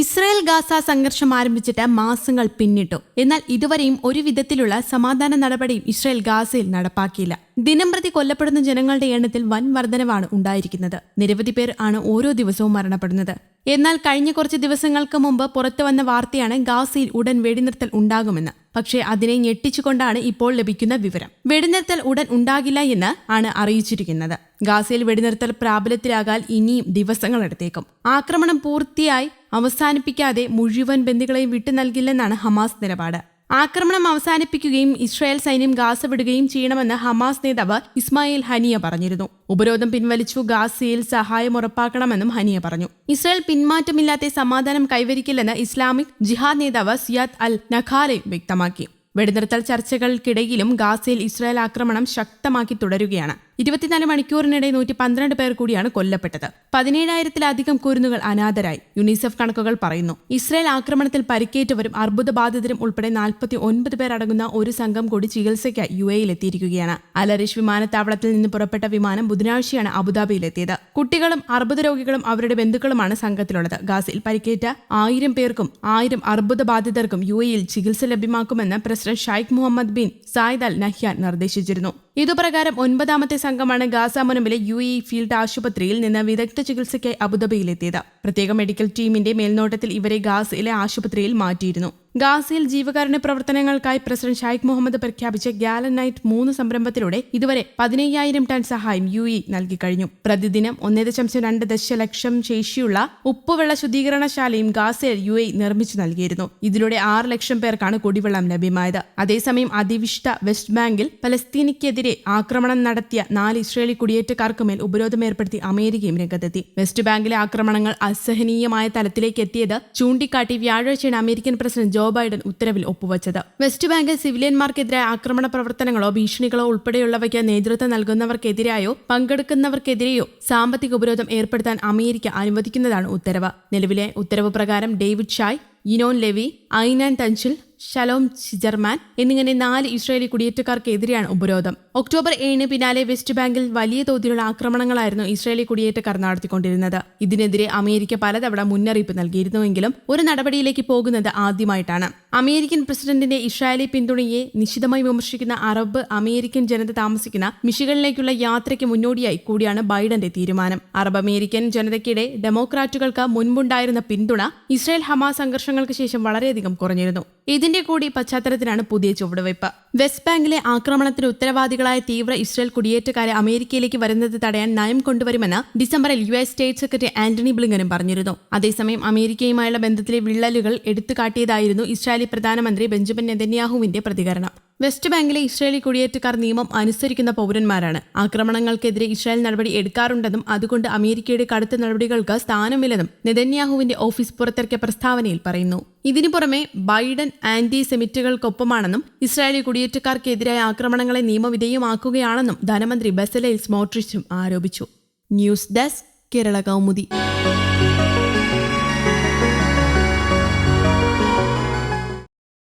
Israel Gaza സംഘർഷം ആരംഭിച്ചിട്ട് മാസങ്ങൾ പിന്നിട്ടു. എന്നാൽ ഇതുവരെയും ഒരു വിധത്തിലുള്ള സമാധാന നടപടിയും ഇസ്രായേൽ ഗാസയിൽ നടപ്പാക്കിയില്ല. ദിനംപ്രതി കൊല്ലപ്പെടുന്ന ജനങ്ങളുടെ എണ്ണത്തിൽ വൻ വർധനവാണ് ഉണ്ടായിരിക്കുന്നത്. നിരവധി പേർ ആണ് ഓരോ ദിവസവും മരണപ്പെടുന്നത്. എന്നാൽ കഴിഞ്ഞ കുറച്ച് ദിവസങ്ങൾക്ക് മുമ്പ് പുറത്തു വന്ന വാർത്തയാണ് ഗാസയിൽ ഉടൻ വെടിനിർത്തൽ ഉണ്ടാകുമെന്ന്. പക്ഷേ അതിനെ ഞെട്ടിച്ചുകൊണ്ടാണ് ഇപ്പോൾ ലഭിക്കുന്ന വിവരം. വെടിനിർത്തൽ ഉടൻ ഉണ്ടാകില്ല എന്ന് ആണ് അറിയിച്ചിരിക്കുന്നത്. ഗാസയിൽ വെടിനിർത്തൽ പ്രാബല്യത്തിലാകാൻ ഇനിയും ദിവസങ്ങളെടുത്തേക്കും. ആക്രമണം പൂർത്തിയായി അവസാനിപ്പിക്കാതെ മുഴുവൻ ബന്ദികളെയും വിട്ടു നൽകില്ലെന്നാണ് ഹമാസ് നിലപാട്. ആക്രമണം അവസാനിപ്പിക്കുകയും ഇസ്രായേൽ സൈന്യം ഗാസ വിടുകയും ചെയ്യണമെന്ന് ഹമാസ് നേതാവ് ഇസ്മായിൽ ഹനിയ പറഞ്ഞിരുന്നു. ഉപരോധം പിൻവലിച്ചു ഗാസയിൽ സഹായം ഉറപ്പാക്കണമെന്നും ഹനിയ പറഞ്ഞു. ഇസ്രായേൽ പിന്മാറ്റമില്ലാത്ത സമാധാനം കൈവരിക്കില്ലെന്ന് ഇസ്ലാമിക് ജിഹാദ് നേതാവ് സിയാദ് അൽ നഖാലെ വ്യക്തമാക്കി. വെടിനിർത്തൽ ചർച്ചകൾക്കിടയിലും ഗാസയിൽ ഇസ്രായേൽ ആക്രമണം ശക്തമാക്കി തുടരുകയാണ്. ഇരുപത്തിനാല് മണിക്കൂറിനിടെ നൂറ്റി പന്ത്രണ്ട് പേർ കൂടിയാണ് കൊല്ലപ്പെട്ടത്. പതിനേഴായിരത്തിലധികം കുരുന്നുകൾ അനാഥരായി യുണിസെഫ് കണക്കുകൾ പറയുന്നു. ഇസ്രായേൽ ആക്രമണത്തിൽ പരിക്കേറ്റവരും അർബുദബാധിതരും ഉൾപ്പെടെ നാൽപ്പത്തി ഒൻപത് പേർ അടങ്ങുന്ന ഒരു സംഘം കൂടി ചികിത്സയ്ക്കായി യു എത്തിയിരിക്കുകയാണ് അലറിഷ് വിമാനത്താവളത്തിൽ നിന്ന് പുറപ്പെട്ട വിമാനം ബുധനാഴ്ചയാണ് അബുദാബിയിലെത്തിയത്. കുട്ടികളും അർബുദ രോഗികളും അവരുടെ ബന്ധുക്കളുമാണ് സംഘത്തിലുള്ളത്. ഗാസയിൽ പരിക്കേറ്റ ആയിരം പേർക്കും ആയിരം അർബുദബാധിതർക്കും യു എയിൽ ചികിത്സ ലഭ്യമാക്കുമെന്ന് president Sheikh Mohammed bin Zayed Al Nahyan നിർദ്ദേശിച്ചിരുന്നു ഇതുപ്രകാരം ഒൻപതാമത്തെ സംഘമാണ് ഗാസ മുനമ്പിലെ യു ഇ ഫീൽഡ് ആശുപത്രിയിൽ നിന്ന് വിദഗ്ധ ചികിത്സയ്ക്കായി അബുദാബിയിലെത്തിയത്. പ്രത്യേക മെഡിക്കൽ ടീമിന്റെ മേൽനോട്ടത്തിൽ ഇവരെ ഗാസയിലെ ആശുപത്രിയിൽ മാറ്റിയിരുന്നു. ഗാസയിൽ ജീവകാരുണ്യ പ്രവർത്തനങ്ങൾക്കായി പ്രസിഡന്റ് ഷായിഖ് മുഹമ്മദ് പ്രഖ്യാപിച്ച ഗാലൻ നൈറ്റ് മൂന്ന് സംരംഭത്തിലൂടെ ഇതുവരെ പതിനയ്യായിരം ടൺ സഹായം യു ഇ നൽകിക്കഴിഞ്ഞു പ്രതിദിനം ഒന്നേ ദശാംശം രണ്ട് ദശലക്ഷം ശേഷിയുള്ള ഉപ്പുവെള്ള ശുദ്ധീകരണശാലയും ഗാസയിൽ യു എ നിർമ്മിച്ചു നൽകിയിരുന്നു. ഇതിലൂടെ ആറ് ലക്ഷം പേർക്കാണ് കുടിവെള്ളം ലഭ്യമായത്. അതേസമയം അതിവിഷ്ട വെസ്റ്റ് ബാങ്കിൽ പലസ്തീനിക്കെതിരെ ആക്രമണം നടത്തിയ നാല് ഇസ്രേലി കുടിയേറ്റക്കാർക്ക് മേൽ ഉപരോധം ഏർപ്പെടുത്തി അമേരിക്കയും രംഗത്തെത്തി. വെസ്റ്റ് ബാങ്കിലെ ആക്രമണങ്ങൾ അസഹനീയമായ തലത്തിലേക്ക് എത്തിയത് ചൂണ്ടിക്കാട്ടി വ്യാഴാഴ്ചയാണ് അമേരിക്കൻ പ്രസിഡന്റ് ജോ ബൈഡൻ ഉത്തരവിൽ ഒപ്പുവച്ചത്. വെസ്റ്റ് ബാങ്കിൽ സിവിലിയന്മാർക്കെതിരായ ആക്രമണ പ്രവർത്തനങ്ങളോ ഭീഷണികളോ ഉൾപ്പെടെയുള്ളവയ്ക്ക് നേതൃത്വം നൽകുന്നവർക്കെതിരായോ പങ്കെടുക്കുന്നവർക്കെതിരെയോ സാമ്പത്തിക ഉപരോധം ഏർപ്പെടുത്താൻ അമേരിക്ക അനുവദിക്കുന്നതാണ് ഉത്തരവ്. നിലവിലെ ഉത്തരവ് പ്രകാരം David Shai Inon Levi Einan Tanshil Shalom Shijerman എന്നിങ്ങനെ നാല് ഇസ്രായേലി കുടിയേറ്റക്കാർക്കെതിരെയാണ് ഉപരോധം. ഒക്ടോബർ ഏഴിന് പിന്നാലെ വെസ്റ്റ് ബാങ്കിൽ വലിയ തോതിലുള്ള ആക്രമണങ്ങളായിരുന്നു ഇസ്രായേലി കുടിയേറ്റക്കാർ നടത്തിക്കൊണ്ടിരുന്നത്. ഇതിനെതിരെ അമേരിക്ക പലതവണ മുന്നറിയിപ്പ് നൽകിയിരുന്നുവെങ്കിലും ഒരു നടപടിയിലേക്ക് പോകുന്നത് ആദ്യമായിട്ടാണ്. അമേരിക്കൻ പ്രസിഡന്റിന്റെ ഇസ്രായേലി പിന്തുണയെ നിശിതമായി വിമർശിക്കുന്ന അറബ് അമേരിക്കൻ ജനത താമസിക്കുന്ന മിഷികളിലേക്കുള്ള യാത്രയ്ക്ക് മുന്നോടിയായി കൂടിയാണ് ബൈഡന്റെ തീരുമാനം. അറബ് അമേരിക്കൻ ജനതയ്ക്കിടെ ഡെമോക്രാറ്റുകൾക്ക് മുൻപുണ്ടായിരുന്ന പിന്തുണ ഇസ്രായേൽ ഹമാസ് സംഘർഷങ്ങൾക്ക് ശേഷം വളരെയധികം കുറഞ്ഞിരുന്നു. ഇതിന്റെ കൂടി പശ്ചാത്തലത്തിലാണ് പുതിയ ചുവടുവയ്പ്. വെസ്റ്റ് ബാങ്കിലെ ആക്രമണത്തിന് ഉത്തരവാദികളായ തീവ്ര ഇസ്രയേൽ കുടിയേറ്റക്കാരെ അമേരിക്കയിലേക്ക് വരുന്നത് തടയാൻ നയം കൊണ്ടുവരുമെന്ന് ഡിസംബറിൽ U S state secretary Antony ബ്ലിങ്കനും പറഞ്ഞിരുന്നു. അതേസമയം അമേരിക്കയുമായുള്ള ബന്ധത്തിലെ വിള്ളലുകൾ എടുത്തുകാട്ടിയതായിരുന്നു ഇസ്രായേലി പ്രധാനമന്ത്രി ബെഞ്ചമിൻ നെതന്യാഹുവിന്റെ പ്രതികരണം. വെസ്റ്റ് ബാങ്കിലെ ഇസ്രായേലി കുടിയേറ്റക്കാർ നിയമം അനുസരിക്കുന്ന പൗരന്മാരാണ്. ആക്രമണങ്ങൾക്കെതിരെ ഇസ്രായേൽ നടപടി എടുക്കാറുണ്ടെന്നും അതുകൊണ്ട് അമേരിക്കയുടെ കടുത്ത നടപടികൾക്ക് സ്ഥാനമില്ലെന്നും നെതന്യാഹുവിന്റെ ഓഫീസ് പുറത്തിറക്കിയ പ്രസ്താവനയിൽ പറയുന്നു. ഇതിനു പുറമെ ബൈഡൻ ആന്റി സെമിറ്റുകൾക്കൊപ്പമാണെന്നും ഇസ്രായേലി കുടിയേറ്റക്കാർക്കെതിരായ ആക്രമണങ്ങളെ നിയമവിധേയമാക്കുകയാണെന്നും ധനമന്ത്രി ബസലയിൽ സ്മോട്രിച്ചും ആരോപിച്ചു. News desk Kerala Kaumudi.